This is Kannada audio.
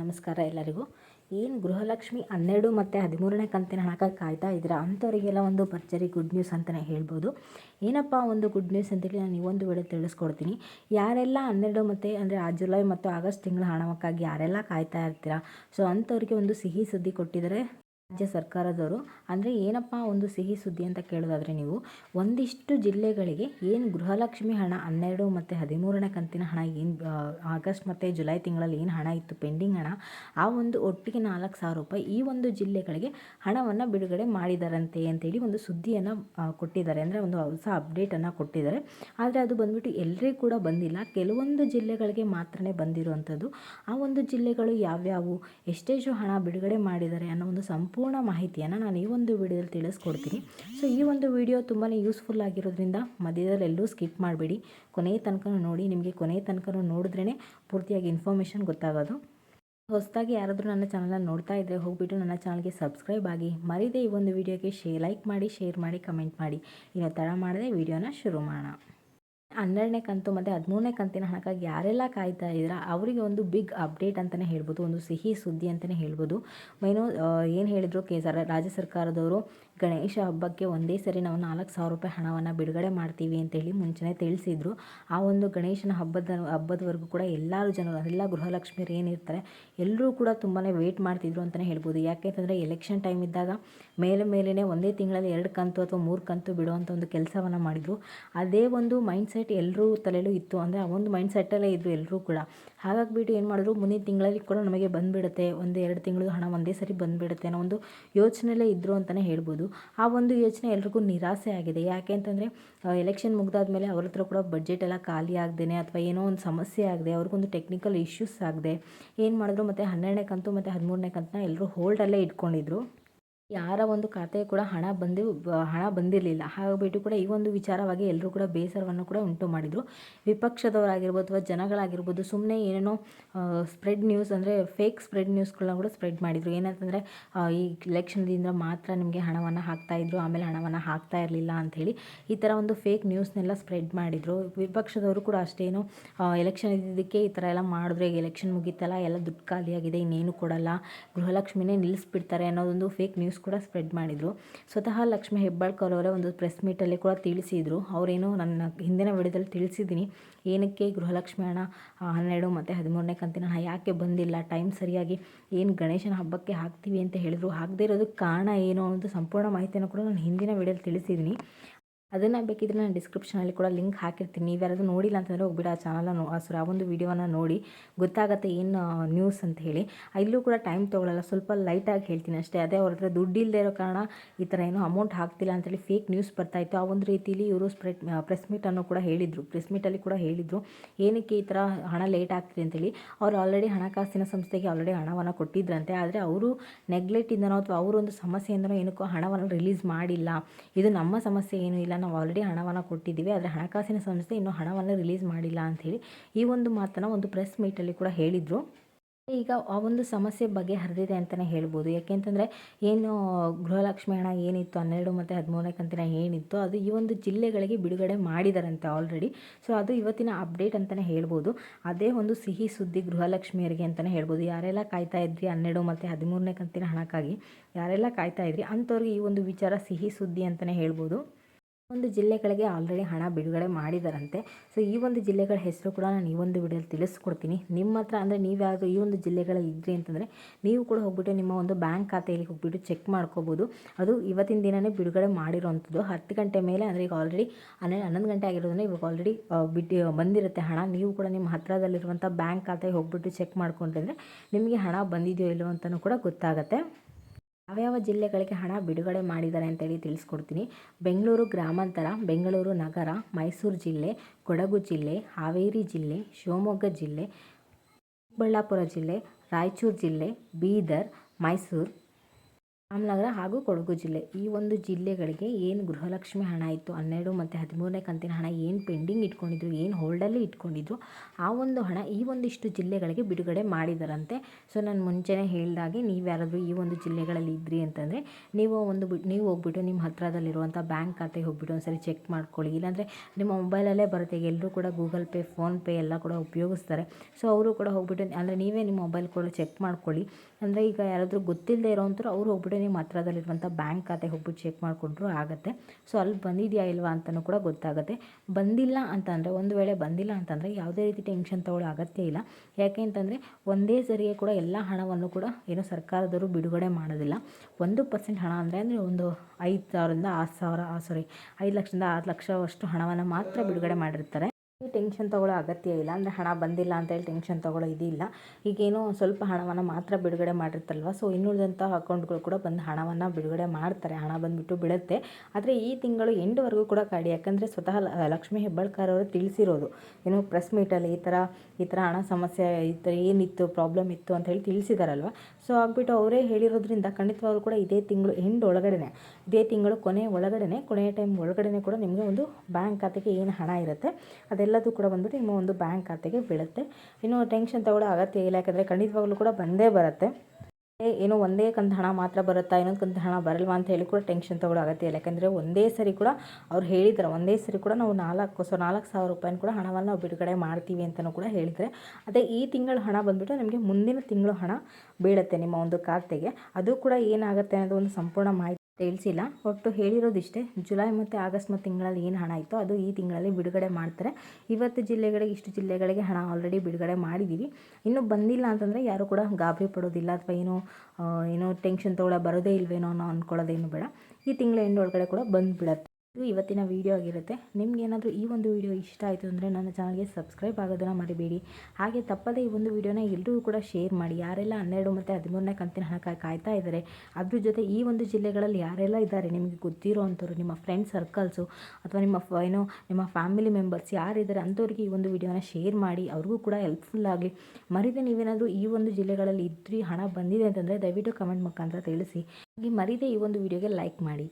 ನಮಸ್ಕಾರ ಎಲ್ಲರಿಗೂ. ಏನು ಗೃಹಲಕ್ಷ್ಮಿ ಹನ್ನೆರಡು ಮತ್ತು ಹದಿಮೂರನೇ ಕಂತಿನ ಹಣಕ್ಕಾಗಿ ಕಾಯ್ತಾ ಇದ್ದೀರಾ ಅಂಥವರಿಗೆಲ್ಲ ಒಂದು ಭರ್ಜರಿ ಗುಡ್ ನ್ಯೂಸ್ ಅಂತಲೇ ಹೇಳ್ಬೋದು. ಏನಪ್ಪ ಒಂದು ಗುಡ್ ನ್ಯೂಸ್ ಅಂತೇಳಿ ನಾನು ಈ ಒಂದು ವೇಳೆ ತಿಳಿಸ್ಕೊಡ್ತೀನಿ. ಯಾರೆಲ್ಲ ಹನ್ನೆರಡು ಮತ್ತು ಅಂದರೆ ಆ ಜುಲೈ ಮತ್ತು ಆಗಸ್ಟ್ ತಿಂಗಳ ಹಣಕ್ಕಾಗಿ ಯಾರೆಲ್ಲ ಕಾಯ್ತಾ ಇರ್ತೀರಾ? ಸೊ ಅಂಥವ್ರಿಗೆ ಒಂದು ಸಿಹಿ ಸುದ್ದಿ ಕೊಟ್ಟಿದ್ದಾರೆ. ರಾಜ್ಯ ಸರ್ಕಾರದವರು, ಅಂದರೆ ಏನಪ್ಪ ಒಂದು ಸಿಹಿ ಸುದ್ದಿ ಅಂತ ಕೇಳೋದಾದರೆ ನೀವು, ಒಂದಿಷ್ಟು ಜಿಲ್ಲೆಗಳಿಗೆ ಏನು ಗೃಹಲಕ್ಷ್ಮಿ ಹಣ ಹನ್ನೆರಡು ಮತ್ತು ಹದಿಮೂರನೇ ಕಂತಿನ ಹಣ ಏನು ಆಗಸ್ಟ್ ಮತ್ತು ಜುಲೈ ತಿಂಗಳಲ್ಲಿ ಏನು ಹಣ ಇತ್ತು ಪೆಂಡಿಂಗ್ ಹಣ, ಆ ಒಂದು ಒಟ್ಟಿಗೆ ನಾಲ್ಕು ಸಾವಿರ ರೂಪಾಯಿ ಈ ಒಂದು ಜಿಲ್ಲೆಗಳಿಗೆ ಹಣವನ್ನು ಬಿಡುಗಡೆ ಮಾಡಿದಾರಂತೆ ಅಂತೇಳಿ ಒಂದು ಸುದ್ದಿಯನ್ನು ಕೊಟ್ಟಿದ್ದಾರೆ. ಅಂದರೆ ಒಂದು ಹೊಸ ಅಪ್ಡೇಟನ್ನು ಕೊಟ್ಟಿದ್ದಾರೆ. ಆದರೆ ಅದು ಬಂದ್ಬಿಟ್ಟು ಎಲ್ಲರಿಗೂ ಕೂಡ ಬಂದಿಲ್ಲ. ಕೆಲವೊಂದು ಜಿಲ್ಲೆಗಳಿಗೆ ಮಾತ್ರನೇ ಬಂದಿರುವಂಥದ್ದು. ಆ ಒಂದು ಜಿಲ್ಲೆಗಳು ಯಾವ್ಯಾವು, ಎಷ್ಟೆಷ್ಟು ಹಣ ಬಿಡುಗಡೆ ಮಾಡಿದ್ದಾರೆ ಅನ್ನೋ ಒಂದು ಸಂಪೂರ್ಣ ಸಂಪೂರ್ಣ ಮಾಹಿತಿಯನ್ನು ನಾನು ಈ ಒಂದು ವಿಡಿಯೋದಲ್ಲಿ ತಿಳಿಸ್ಕೊಡ್ತೀನಿ. ಸೊ ಈ ಒಂದು ವಿಡಿಯೋ ತುಂಬಾ ಯೂಸ್ಫುಲ್ ಆಗಿರೋದ್ರಿಂದ ಮಧ್ಯದಲ್ಲಿ ಎಲ್ಲೂ ಸ್ಕಿಪ್ ಮಾಡಬೇಡಿ. ಕೊನೆಯ ತನಕ ನೋಡಿ, ನಿಮಗೆ ಕೊನೆಯ ತನಕ ನೋಡಿದ್ರೇ ಪೂರ್ತಿಯಾಗಿ ಇನ್ಫಾರ್ಮೇಷನ್ ಗೊತ್ತಾಗೋದು. ಹೊಸದಾಗಿ ಯಾರಾದರೂ ನನ್ನ ಚಾನಲನ್ನು ನೋಡ್ತಾ ಇದ್ದರೆ ಹೋಗಿಬಿಟ್ಟು ನನ್ನ ಚಾನಲ್ಗೆ ಸಬ್ಸ್ಕ್ರೈಬ್ ಆಗಿ, ಮರಿದೇ ಈ ಒಂದು ವಿಡಿಯೋಗೆ ಶೇ ಲೈಕ್ ಮಾಡಿ ಶೇರ್ ಮಾಡಿ ಕಮೆಂಟ್ ಮಾಡಿ. ಇನ್ನೂ ತಡ ಮಾಡದೆ ವಿಡಿಯೋನ ಶುರು ಮಾಡೋಣ. ಹನ್ನೆರಡನೇ ಕಂತು ಮತ್ತು ಹದಿಮೂರನೇ ಕಂತಿನ ಹಣಕ್ಕಾಗಿ ಯಾರೆಲ್ಲ ಕಾಯ್ತಾ ಇದ್ದೀರಾ, ಅವರಿಗೆ ಒಂದು ಬಿಗ್ ಅಪ್ಡೇಟ್ ಅಂತಲೇ ಹೇಳ್ಬೋದು, ಒಂದು ಸಿಹಿ ಸುದ್ದಿ ಅಂತಲೇ ಹೇಳ್ಬೋದು. ಮೈನು ಏನು ಹೇಳಿದರು ಕೆ ಸರ್ ರಾಜ್ಯ ಸರ್ಕಾರದವರು ಗಣೇಶ ಹಬ್ಬಕ್ಕೆ ಒಂದೇ ಸರಿ ನಾವು ನಾಲ್ಕು ಸಾವಿರ ರೂಪಾಯಿ ಹಣವನ್ನು ಬಿಡುಗಡೆ ಮಾಡ್ತೀವಿ ಅಂತೇಳಿ ಮುಂಚೆನೇ ತಿಳಿಸಿದ್ರು. ಆ ಒಂದು ಗಣೇಶನ ಹಬ್ಬದ, ಹಬ್ಬದವರೆಗೂ ಕೂಡ ಎಲ್ಲರೂ ಜನರು, ಎಲ್ಲ ಗೃಹಲಕ್ಷ್ಮಿಯರು ಏನಿರ್ತಾರೆ ಎಲ್ಲರೂ ಕೂಡ ತುಂಬಾ ವೆಯ್ಟ್ ಮಾಡ್ತಿದ್ರು ಅಂತಲೇ ಹೇಳ್ಬೋದು. ಯಾಕೆಂತಂದರೆ ಎಲೆಕ್ಷನ್ ಟೈಮ್ ಇದ್ದಾಗ ಮೇಲೆ ಮೇಲೇ ಒಂದೇ ತಿಂಗಳಲ್ಲಿ ಎರಡು ಕಂತು ಅಥವಾ ಮೂರು ಕಂತು ಬಿಡುವಂಥ ಒಂದು ಕೆಲಸವನ್ನು ಮಾಡಿದರು. ಅದೇ ಒಂದು ಮೈಂಡ್ಸೆಟ್ ಎಲ್ಲರೂ ತಲೆಯಲ್ಲೂ ಇತ್ತು ಅಂದರೆ ಆ ಒಂದು ಮೈಂಡ್ ಸೆಟ್ಟಲ್ಲೇ ಇದ್ದರು ಎಲ್ಲರೂ ಕೂಡ. ಹಾಗಾಗಿಬಿಟ್ಟು ಏನು ಮಾಡಿದ್ರು? ಮುಂದಿನ ತಿಂಗಳಲ್ಲಿ ಕೂಡ ನಮಗೆ ಬಂದುಬಿಡುತ್ತೆ. ಒಂದು ಎರಡು ತಿಂಗಳು ಹಣ ಒಂದೇ ಸರಿ ಬಂದುಬಿಡುತ್ತೆ ಅನ್ನೋ ಒಂದು ಯೋಚನೆಲ್ಲೇ ಇದ್ದರು ಅಂತಲೇ ಹೇಳ್ಬೋದು. ಆ ಒಂದು ಯೋಚನೆ ಎಲ್ರಿಗೂ ನಿರಾಸೆ ಆಗಿದೆ. ಯಾಕೆ ಅಂತಂದರೆ ಎಲೆಕ್ಷನ್ ಮುಗಿದಾದ್ಮೇಲೆ ಅವ್ರ ಹತ್ರ ಕೂಡ ಬಜೆಟ್ ಎಲ್ಲ ಖಾಲಿ ಆಗದೇ ಅಥವಾ ಏನೋ ಒಂದು ಸಮಸ್ಯೆ ಆಗದೆ, ಅವ್ರಿಗೊಂದು ಟೆಕ್ನಿಕಲ್ ಇಶ್ಯೂಸ್ ಆಗದೆ. ಏನು ಮಾಡಿದ್ರು? ಮತ್ತು ಹನ್ನೆರಡನೇ ಕಂತು, ಮತ್ತು ಹದಿಮೂರನೇ ಕಂತನ್ನ ಎಲ್ಲರೂ ಹೋಲ್ಡಲ್ಲೇ ಇಟ್ಕೊಂಡಿದ್ರು. ಯಾರ ಒಂದು ಖಾತೆ ಕೂಡ ಹಣ ಬಂದು ಹಣ ಬಂದಿರಲಿಲ್ಲ. ಹಾಗಾಗಿಬಿಟ್ಟು ಕೂಡ ಈ ಒಂದು ವಿಚಾರವಾಗಿ ಎಲ್ಲರೂ ಕೂಡ ಬೇಸರವನ್ನು ಕೂಡ ಉಂಟು ಮಾಡಿದರು. ವಿಪಕ್ಷದವರಾಗಿರ್ಬೋದು ಅಥವಾ ಜನಗಳಾಗಿರ್ಬೋದು ಸುಮ್ಮನೆ ಏನೇನೋ ಸ್ಪ್ರೆಡ್ ನ್ಯೂಸ್ ಅಂದರೆ ಫೇಕ್ ಸ್ಪ್ರೆಡ್ ನ್ಯೂಸ್ಗಳನ್ನ ಕೂಡ ಸ್ಪ್ರೆಡ್ ಮಾಡಿದರು. ಏನಂತಂದರೆ ಈ ಇಲೆಕ್ಷನ್ದಿಂದ ಮಾತ್ರ ನಿಮಗೆ ಹಣವನ್ನು ಹಾಕ್ತಾಯಿದ್ರು ಆಮೇಲೆ ಹಣವನ್ನು ಹಾಕ್ತಾ ಇರಲಿಲ್ಲ ಅಂಥೇಳಿ ಈ ಥರ ಒಂದು ಫೇಕ್ ನ್ಯೂಸ್ನೆಲ್ಲ ಸ್ಪ್ರೆಡ್ ಮಾಡಿದರು. ವಿಪಕ್ಷದವರು ಕೂಡ ಅಷ್ಟೇನು ಎಲೆಕ್ಷನ್ ಇದ್ದಿದ್ದಕ್ಕೆ ಈ ಥರ ಎಲ್ಲ ಮಾಡಿದ್ರು. ಈಗ ಎಲೆಕ್ಷನ್ ಮುಗೀತಲ್ಲ, ಎಲ್ಲ ದುಡ್ಡು ಖಾಲಿಯಾಗಿದೆ, ಇನ್ನೇನು ಕೊಡಲ್ಲ, ಗೃಹಲಕ್ಷ್ಮಿನೇ ನಿಲ್ಲಿಸ್ಬಿಡ್ತಾರೆ ಅನ್ನೋದೊಂದು ಫೇಕ್ ನ್ಯೂಸ್ ಕೂಡ ಸ್ಪ್ರೆಡ್ ಮಾಡಿದರು. ಸ್ವತಃ ಲಕ್ಷ್ಮಿ ಹೆಬ್ಬಾಳ್ಕರ್ ಅವರ ಒಂದು ಪ್ರೆಸ್ ಮೀಟಲ್ಲಿ ಕೂಡ ತಿಳಿಸಿದರು. ಅವರೇನು ನನ್ನ ಹಿಂದಿನ ವಿಡಿಯೋದಲ್ಲಿ ತಿಳಿಸಿದ್ದೀನಿ. ಏನಕ್ಕೆ ಗೃಹಲಕ್ಷ್ಮಿ ಹಣ ಹನ್ನೆರಡು ಮತ್ತು ಹದಿಮೂರನೇ ಕಂತಿನ ಯಾಕೆ ಬಂದಿಲ್ಲ? ಟೈಮ್ ಸರಿಯಾಗಿ ಏನು ಗಣೇಶನ ಹಬ್ಬಕ್ಕೆ ಹಾಕ್ತೀವಿ ಅಂತ ಹೇಳಿದರು. ಹಾಕದೇ ಇರೋದಕ್ಕೆ ಕಾರಣ ಏನು ಅನ್ನೋದು ಸಂಪೂರ್ಣ ಮಾಹಿತಿಯನ್ನು ಕೂಡ ನಾನು ಹಿಂದಿನ ವಿಡಿಯೋದಲ್ಲಿ ತಿಳಿಸಿದ್ದೀನಿ. ಅದನ್ನು ಬೇಕಿದ್ರೆ ನಾನು ಡಿಸ್ಕ್ರಿಪ್ಷನಲ್ಲಿ ಕೂಡ ಲಿಂಕ್ ಹಾಕಿರ್ತೀನಿ. ನೀವು ಯಾರಾದರೂ ನೋಡಿಲ್ಲ ಅಂತಂದರೆ ಹೋಗ್ಬಿಟ್ಟು ಆ ಚಾನಲ್ನ ನೋ ಸರ್ ಆ ಒಂದು ವೀಡಿಯೋನ ನೋಡಿ, ಗೊತ್ತಾಗುತ್ತೆ ಏನು ನ್ಯೂಸ್ ಅಂತ ಹೇಳಿ. ಇಲ್ಲೂ ಕೂಡ ಟೈಮ್ ತೊಗೊಳ್ಳಲ್ಲ ಸ್ವಲ್ಪ ಲೈಟಾಗಿ ಹೇಳ್ತೀನಿ ಅಷ್ಟೇ. ಅದೇ ಅವ್ರ ಹತ್ರ ದುಡ್ಡು ಇರೋ ಕಾರಣ ಈ ಥರ ಏನು ಅಮೌಂಟ್ ಹಾಕ್ತಿಲ್ಲ ಅಂತೇಳಿ ಫೇಕ್ ನ್ಯೂಸ್ ಬರ್ತಾಯಿತ್ತು ಆ ಒಂದು ರೀತಿಯಲ್ಲಿ ಇವರು ಸ್ಪ್ರೆಡ್ ಪ್ರೆಸ್ ಮೀಟನ್ನು ಕೂಡ ಹೇಳಿದರು. ಪ್ರೆಸ್ ಮೀಟಲ್ಲಿ ಕೂಡ ಹೇಳಿದರು, ಏನಕ್ಕೆ ಈ ಥರ ಹಣ ಲೇಟ್ ಆಗ್ತಿದೆ? ಅಂತೇಳಿ ಅವ್ರು ಆಲ್ರೆಡಿ ಹಣಕಾಸಿನ ಸಂಸ್ಥೆಗೆ ಆಲ್ರೆಡಿ ಹಣವನ್ನು ಕೊಟ್ಟಿದ್ರಂತೆ. ಆದರೆ ಅವರು ನೆಗ್ಲೆಕ್ಟಿಂದನೋ ಅಥವಾ ಅವರೊಂದು ಸಮಸ್ಯೆಯಿಂದನೋ ಏನಕ್ಕೋ ಹಣವನ್ನು ರಿಲೀಸ್ ಮಾಡಿಲ್ಲ. ಇದು ನಮ್ಮ ಸಮಸ್ಯೆ ಏನೂ ಇಲ್ಲ. ನಾವು ಆಲ್ರೆಡಿ ಹಣವನ್ನು ಕೊಟ್ಟಿದ್ದೀವಿ, ಆದರೆ ಹಣಕಾಸಿನ ಸಂಸ್ಥೆ ಇನ್ನೂ ಹಣವನ್ನು ರಿಲೀಸ್ ಮಾಡಿಲ್ಲ ಅಂಥೇಳಿ ಈ ಒಂದು ಮಾತನ್ನು ಒಂದು ಪ್ರೆಸ್ ಮೀಟಲ್ಲಿ ಕೂಡ ಹೇಳಿದರು. ಈಗ ಆ ಒಂದು ಸಮಸ್ಯೆ ಬಗ್ಗೆ ಹರಿದಿದೆ ಅಂತಲೇ ಹೇಳ್ಬೋದು. ಯಾಕೆಂತಂದರೆ ಏನು ಗೃಹಲಕ್ಷ್ಮಿ ಹಣ ಏನಿತ್ತು, ಹನ್ನೆರಡು ಮತ್ತು ಹದಿಮೂರನೇ ಕಂತಿನ ಏನಿತ್ತು, ಅದು ಈ ಒಂದು ಜಿಲ್ಲೆಗಳಿಗೆ ಬಿಡುಗಡೆ ಮಾಡಿದಾರಂತೆ ಆಲ್ರೆಡಿ ಸೊ ಅದು ಇವತ್ತಿನ ಅಪ್ಡೇಟ್ ಅಂತಲೇ ಹೇಳ್ಬೋದು. ಅದೇ ಒಂದು ಸಿಹಿ ಸುದ್ದಿ ಗೃಹಲಕ್ಷ್ಮಿಯರಿಗೆ ಅಂತಲೇ ಹೇಳ್ಬೋದು. ಯಾರೆಲ್ಲ ಕಾಯ್ತಾ ಇದ್ರಿ ಹನ್ನೆರಡು ಮತ್ತು ಹದಿಮೂರನೇ ಕಂತಿನ ಹಣಕ್ಕಾಗಿ? ಯಾರೆಲ್ಲ ಕಾಯ್ತಾ ಇದ್ರಿ? ಅಂಥವ್ರಿಗೆ ಈ ಒಂದು ವಿಚಾರ ಸಿಹಿ ಸುದ್ದಿ ಅಂತಲೇ ಹೇಳ್ಬೋದು. ಒಂದು ಜಿಲ್ಲೆಗಳಿಗೆ ಆಲ್ರೆಡಿ ಹಣ ಬಿಡುಗಡೆ ಮಾಡಿದಾರಂತೆ. ಸೊ ಈ ಒಂದು ಜಿಲ್ಲೆಗಳ ಹೆಸರು ಕೂಡ ನಾನು ಈ ಒಂದು ವಿಡಿಯೋಲಿ ತಿಳಿಸ್ಕೊಡ್ತೀನಿ. ನಿಮ್ಮ ಹತ್ರ ಅಂದರೆ ನೀವು ಯಾರು ಈ ಒಂದು ಜಿಲ್ಲೆಗಳಲ್ಲಿ ಇದ್ರಿ ಅಂತಂದರೆ, ನೀವು ಕೂಡ ಹೋಗ್ಬಿಟ್ಟು ನಿಮ್ಮ ಒಂದು ಬ್ಯಾಂಕ್ ಖಾತೆಯಲ್ಲಿ ಹೋಗ್ಬಿಟ್ಟು ಚೆಕ್ ಮಾಡ್ಕೋಬೋದು. ಅದು ಇವತ್ತಿನ ದಿನವೇ ಬಿಡುಗಡೆ ಮಾಡಿರೋವಂಥದ್ದು ಹತ್ತು ಗಂಟೆ ಮೇಲೆ ಅಂದರೆ ಈಗ ಆಲ್ರೆಡಿ ಹನ್ನೆರಡು ಹನ್ನೊಂದು ಗಂಟೆ ಆಗಿರೋದನ್ನ ಇವಾಗ ಆಲ್ರೆಡಿ ಬಿಟ್ಟು ಬಂದಿರುತ್ತೆ ಹಣ. ನೀವು ಕೂಡ ನಿಮ್ಮ ಹತ್ತಿರದಲ್ಲಿರುವಂಥ ಬ್ಯಾಂಕ್ ಖಾತೆಗೆ ಹೋಗ್ಬಿಟ್ಟು ಚೆಕ್ ಮಾಡ್ಕೊಂಡ್ರೆ ನಿಮಗೆ ಹಣ ಬಂದಿದೆಯೋ ಇಲ್ಲವೋ ಅಂತಲೂ ಕೂಡ ಗೊತ್ತಾಗುತ್ತೆ. ಯಾವ್ಯಾವ ಜಿಲ್ಲೆಗಳಿಗೆ ಹಣ ಬಿಡುಗಡೆ ಮಾಡಿದ್ದಾರೆ ಅಂತೇಳಿ ತಿಳಿಸ್ಕೊಡ್ತೀನಿ. ಬೆಂಗಳೂರು ಗ್ರಾಮಾಂತರ, ಬೆಂಗಳೂರು ನಗರ, ಮೈಸೂರು ಜಿಲ್ಲೆ, ಕೊಡಗು ಜಿಲ್ಲೆ, ಹಾವೇರಿ ಜಿಲ್ಲೆ, ಶಿವಮೊಗ್ಗ ಜಿಲ್ಲೆ, ಚಿಕ್ಕಬಳ್ಳಾಪುರ ಜಿಲ್ಲೆ, ರಾಯಚೂರು ಜಿಲ್ಲೆ, ಬೀದರ್, ಮೈಸೂರು ರಾಮನಗರ ಹಾಗೂ ಕೊಡಗು ಜಿಲ್ಲೆ. ಈ ಒಂದು ಜಿಲ್ಲೆಗಳಿಗೆ ಏನು ಗೃಹಲಕ್ಷ್ಮಿ ಹಣ ಇತ್ತು? ಹನ್ನೆರಡು ಮತ್ತು ಹದಿಮೂರನೇ ಕಂತಿನ ಹಣ ಏನು ಪೆಂಡಿಂಗ್ ಇಟ್ಕೊಂಡಿದ್ರು? ಏನು ಹೋಲ್ಡಲ್ಲಿ ಇಟ್ಕೊಂಡಿದ್ರು? ಆ ಒಂದು ಹಣ ಈ ಒಂದಿಷ್ಟು ಜಿಲ್ಲೆಗಳಿಗೆ ಬಿಡುಗಡೆ ಮಾಡಿದಾರಂತೆ. ಸೊ ನಾನು ಮುಂಚೆನೇ ಹೇಳಿದಾಗೆ ನೀವು ಯಾರಾದರೂ ಈ ಒಂದು ಜಿಲ್ಲೆಗಳಲ್ಲಿ ಇದ್ರಿ ಅಂತಂದರೆ, ನೀವು ಒಂದು ನೀವು ಹೋಗ್ಬಿಟ್ಟು ನಿಮ್ಮ ಹತ್ತಿರದಲ್ಲಿರುವಂಥ ಬ್ಯಾಂಕ್ ಖಾತೆಗೆ ಹೋಗ್ಬಿಟ್ಟು ಒಂದ್ಸರಿ ಚೆಕ್ ಮಾಡ್ಕೊಳ್ಳಿ. ಇಲ್ಲಾಂದರೆ ನಿಮ್ಮ ಮೊಬೈಲಲ್ಲೇ ಬರುತ್ತೆ. ಎಲ್ಲರೂ ಕೂಡ ಗೂಗಲ್ ಪೇ ಫೋನ್ಪೇ ಎಲ್ಲ ಕೂಡ ಉಪಯೋಗಿಸ್ತಾರೆ. ಸೊ ಅವರು ಕೂಡ ಹೋಗ್ಬಿಟ್ಟು, ಅಂದರೆ ನೀವೇ ನಿಮ್ಮ ಮೊಬೈಲ್ ಕೂಡ ಚೆಕ್ ಮಾಡ್ಕೊಳ್ಳಿ. ಅಂದರೆ ಈಗ ಯಾರಾದರೂ ಗೊತ್ತಿಲ್ಲದೆ ಇರೋವಂಥವ್ರು ಅವ್ರು ಹೋಗ್ಬಿಟ್ಟು ನಿಮ್ಮ ಹತ್ರದಲ್ಲಿರುವಂಥ ಬ್ಯಾಂಕ್ ಖಾತೆ ಹೋಗ್ಬಿಟ್ಟು ಚೆಕ್ ಮಾಡಿಕೊಂಡ್ರು ಆಗುತ್ತೆ. ಸೊ ಅಲ್ಲಿ ಬಂದಿದೆಯಾ ಇಲ್ವಾ ಅಂತಲೂ ಕೂಡ ಗೊತ್ತಾಗುತ್ತೆ. ಬಂದಿಲ್ಲ ಅಂತಂದರೆ, ಒಂದು ವೇಳೆ ಬಂದಿಲ್ಲ ಅಂತಂದರೆ ಯಾವುದೇ ರೀತಿ ಟೆನ್ಷನ್ ತಗೊಳ್ಳೋ ಅಗತ್ಯ ಇಲ್ಲ. ಯಾಕೆ ಅಂತಂದರೆ, ಒಂದೇ ಸರಿಗೆ ಕೂಡ ಎಲ್ಲ ಹಣವನ್ನು ಕೂಡ ಏನು ಸರ್ಕಾರದವರು ಬಿಡುಗಡೆ ಮಾಡೋದಿಲ್ಲ. ಒಂದು ಪರ್ಸೆಂಟ್ ಹಣ ಅಂದರೆ ಅಂದರೆ ಒಂದು ಐದು ಸಾವಿರದಿಂದ ಆರು ಸಾವಿರ ಸಾರಿ ಐದು ಲಕ್ಷದಿಂದ ಆರು ಲಕ್ಷವಷ್ಟು ಹಣವನ್ನು ಮಾತ್ರ ಬಿಡುಗಡೆ ಮಾಡಿರ್ತಾರೆ. ಟೆನ್ಷನ್ ತೊಗೊಳ್ಳೋ ಅಗತ್ಯ ಇಲ್ಲ. ಅಂದರೆ ಹಣ ಬಂದಿಲ್ಲ ಅಂತೇಳಿ ಟೆನ್ಷನ್ ತೊಗೊಳ್ಳೋ ಇದಿಲ್ಲ ಈಗೇನೋ ಸ್ವಲ್ಪ ಹಣವನ್ನು ಮಾತ್ರ ಬಿಡುಗಡೆ ಮಾಡಿರ್ತಲ್ವ ಸೊ ಇನ್ನುಳಿದಂಥ ಅಕೌಂಟ್ಗಳು ಕೂಡ ಬಂದು ಹಣವನ್ನು ಬಿಡುಗಡೆ ಮಾಡ್ತಾರೆ. ಹಣ ಬಂದುಬಿಟ್ಟು ಬಿಡುತ್ತೆ. ಆದರೆ ಈ ತಿಂಗಳು ಎಂಡ್ವರೆಗೂ ಕೂಡ ಕಾಡಿ ಯಾಕಂದರೆ ಸ್ವತಃ ಲಕ್ಷ್ಮೀ ಹೆಬ್ಬಾಳ್ಕರ್ ಅವರು ತಿಳಿಸಿರೋದು. ಏನು ಪ್ರೆಸ್ ಮೀಟಲ್ಲಿ ಈ ಥರ ಈ ಥರ ಹಣ ಸಮಸ್ಯೆ, ಈ ಥರ ಏನಿತ್ತು ಪ್ರಾಬ್ಲಮ್ ಇತ್ತು ಅಂತ ಹೇಳಿ ತಿಳಿಸಿದಾರಲ್ವ? ಸೊ ಆಗ್ಬಿಟ್ಟು ಅವರೇ ಹೇಳಿರೋದ್ರಿಂದ ಖಂಡಿತವಾಗ್ಲೂ ಕೂಡ ಇದೇ ತಿಂಗಳು ಎಂಡ್ ಒಳಗಡೆ ಇದೇ ತಿಂಗಳು ಕೊನೆ ಒಳಗಡೆ ಕೊನೆಯ ಟೈಮ್ ಒಳಗಡೆ ಕೂಡ ನಿಮಗೆ ಒಂದು ಬ್ಯಾಂಕ್ ಖಾತೆಗೆ ಏನು ಹಣ ಇರುತ್ತೆ. ಅದೆಲ್ಲದೂ ಕೂಡ ಬಂದ್ಬಿಟ್ಟು ನಿಮ್ಮ ಒಂದು ಬ್ಯಾಂಕ್ ಖಾತೆಗೆ ಬೀಳುತ್ತೆ. ಇನ್ನು ಟೆನ್ಷನ್ ತಗೊಳ್ಳೋ ಅಗತ್ಯ ಇಲ್ಲ, ಯಾಕಂದರೆ ಖಂಡಿತವಾಗ್ಲೂ ಕೂಡ ಬಂದೇ ಬರುತ್ತೆ. ಏನು ಒಂದೇ ಕಂತು ಹಣ ಮಾತ್ರ ಬರುತ್ತಾ, ಇನ್ನೊಂದು ಕಂತು ಹಣ ಬರಲ್ವಾ ಅಂತ ಹೇಳಿ ಕೂಡ ಟೆನ್ಷನ್ ತಗೊಳ್ಳೋ ಅಗತ್ಯ ಇಲ್ಲ. ಯಾಕಂದರೆ ಒಂದೇ ಸರಿ ಕೂಡ ಅವ್ರು ಹೇಳಿದ್ರು, ಒಂದೇ ಸರಿ ಕೂಡ ನಾವು ನಾಲ್ಕು ಸೊ, ನಾಲ್ಕು ಸಾವಿರ ರೂಪಾಯಿನ ಕೂಡ ಹಣವನ್ನು ನಾವು ಬಿಡುಗಡೆ ಮಾಡ್ತೀವಿ ಅಂತಲೂ ಕೂಡ ಹೇಳಿದರೆ. ಅದೇ ಈ ತಿಂಗಳ ಹಣ ಬಂದುಬಿಟ್ಟು ನಿಮಗೆ ಮುಂದಿನ ತಿಂಗಳು ಹಣ ಬೀಳುತ್ತೆ ನಿಮ್ಮ ಒಂದು ಖಾತೆಗೆ. ಅದು ಕೂಡ ಏನಾಗುತ್ತೆ ಅನ್ನೋದು ಒಂದು ಸಂಪೂರ್ಣ ಮಾಹಿತಿ ತಿಳಿಸಿಲ್ಲ. ಒಟ್ಟು ಹೇಳಿರೋದಿಷ್ಟೇ, ಜುಲೈ ಮತ್ತು ಆಗಸ್ಟ್ ಮತ್ತು ತಿಂಗಳಲ್ಲಿ ಏನು ಹಣ ಇತ್ತು ಅದು ಈ ತಿಂಗಳಲ್ಲಿ ಬಿಡುಗಡೆ ಮಾಡ್ತಾರೆ. ಇವತ್ತು ಜಿಲ್ಲೆಗಳಿಗೆ, ಇಷ್ಟು ಜಿಲ್ಲೆಗಳಿಗೆ ಹಣ ಆಲ್ರೆಡಿ ಬಿಡುಗಡೆ ಮಾಡಿದ್ದೀವಿ ಇನ್ನೂ ಬಂದಿಲ್ಲ ಅಂತಂದರೆ ಯಾರು ಕೂಡ ಗಾಬರಿ ಪಡೋದಿಲ್ಲ ಅಥವಾ ಏನೋ ಏನೋ ಟೆನ್ಷನ್ ತೊಗೊಳ್ಳೋ ಬರೋದೇ ಇಲ್ವೇನೋ ಅನ್ನೋ ಅಂದ್ಕೊಳ್ಳೋದೇನು ಬೇಡ. ಈ ತಿಂಗಳ ಎಂಡ್ ಒಳಗಡೆ ಕೂಡ ಬಂದುಬಿಡತ್ತೆ. ಇದು ಇವತ್ತಿನ ವೀಡಿಯೋ ಆಗಿರುತ್ತೆ. ನಿಮ್ಗೆ ಏನಾದರೂ ಈ ಒಂದು ವಿಡಿಯೋ ಇಷ್ಟ ಆಯಿತು ಅಂದರೆ ನನ್ನ ಚಾನಲ್ಗೆ ಸಬ್ಸ್ಕ್ರೈಬ್ ಆಗೋದನ್ನು ಮರಿಬೇಡಿ. ಹಾಗೆ ತಪ್ಪದೇ ಈ ಒಂದು ವಿಡಿಯೋನ ಎಲ್ಲರಿಗೂ ಕೂಡ ಶೇರ್ ಮಾಡಿ. ಯಾರೆಲ್ಲ ಹನ್ನೆರಡು ಮತ್ತು ಹದಿಮೂರನೇ ಕಂತಿನ ಹಣ ಕಾಯ್ತಾ ಇದ್ದಾರೆ ಅದ್ರ ಜೊತೆ ಈ ಒಂದು ಜಿಲ್ಲೆಗಳಲ್ಲಿ ಯಾರೆಲ್ಲ ಇದ್ದಾರೆ ನಿಮಗೆ ಗೊತ್ತಿರೋ ಅಂಥವ್ರು ನಿಮ್ಮ ಫ್ರೆಂಡ್ ಸರ್ಕಲ್ಸು ಅಥವಾ ನಿಮ್ಮ ಏನೋ, ನಿಮ್ಮ ಫ್ಯಾಮಿಲಿ ಮೆಂಬರ್ಸ್ ಯಾರಿದ್ದಾರೆ ಅಂಥವ್ರಿಗೆ ಈ ಒಂದು ವಿಡಿಯೋನ ಶೇರ್ ಮಾಡಿ. ಅವ್ರಿಗೂ ಕೂಡ ಹೆಲ್ಪ್ಫುಲ್ ಆಗಲಿ. ಮರಿದೇ ನೀವೇನಾದರೂ ಈ ಒಂದು ಜಿಲ್ಲೆಗಳಲ್ಲಿ ಇದ್ರಿ, ಹಣ ಬಂದಿದೆ ಅಂತಂದರೆ ದಯವಿಟ್ಟು ಕಮೆಂಟ್ ಮುಖಾಂತರ ತಿಳಿಸಿ. ಹಾಗೆ ಮರಿದೇ ಈ ಒಂದು ವಿಡಿಯೋಗೆ ಲೈಕ್ ಮಾಡಿ.